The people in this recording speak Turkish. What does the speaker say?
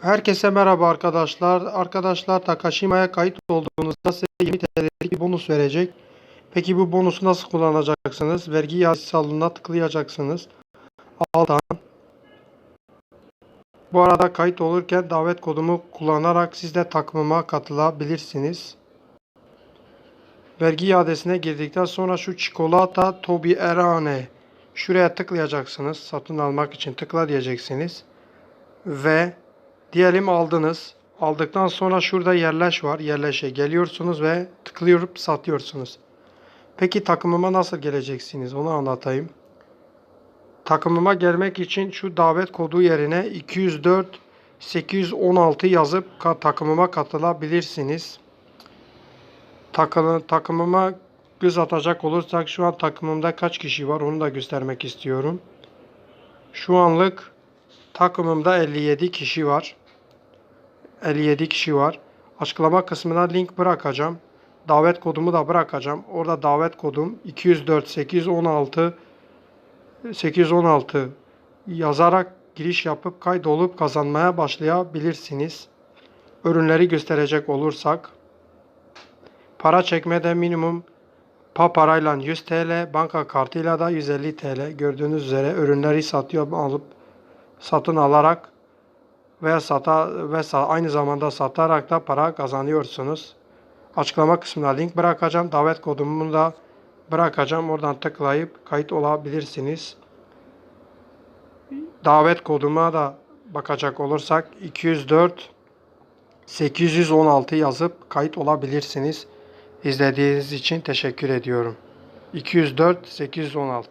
Herkese merhaba arkadaşlar. Arkadaşlar Takashima'ya kayıt olduğunuzda size 20 TL'lik bir bonus verecek. Peki bu bonusu nasıl kullanacaksınız? Vergi salonuna tıklayacaksınız. Alttan. Bu arada kayıt olurken davet kodumu kullanarak siz de takımıma katılabilirsiniz. Vergi iadesine girdikten sonra şu çikolata Tobi Erane şuraya tıklayacaksınız. Satın almak için tıkla diyeceksiniz. Ve Diyelim aldınız. Aldıktan sonra şurada yerleş var. Yerleşe geliyorsunuz ve tıklayıp satıyorsunuz. Peki takımıma nasıl geleceksiniz? Onu anlatayım. Takımıma gelmek için şu davet kodu yerine 204 816 yazıp takımıma katılabilirsiniz. Takı- takımıma göz atacak olursak şu an takımımda kaç kişi var onu da göstermek istiyorum. Şu anlık takımımda 57 kişi var. 57 kişi var. Açıklama kısmına link bırakacağım. Davet kodumu da bırakacağım. Orada davet kodum 204 816 816 yazarak giriş yapıp kaydolup kazanmaya başlayabilirsiniz. Ürünleri gösterecek olursak para çekmede minimum pa parayla 100 TL, banka kartıyla da 150 TL. Gördüğünüz üzere ürünleri satıyor alıp satın alarak ve sata ve aynı zamanda satarak da para kazanıyorsunuz. Açıklama kısmına link bırakacağım. Davet kodumu da bırakacağım. Oradan tıklayıp kayıt olabilirsiniz. Davet koduma da bakacak olursak 204 816 yazıp kayıt olabilirsiniz. İzlediğiniz için teşekkür ediyorum. 204 816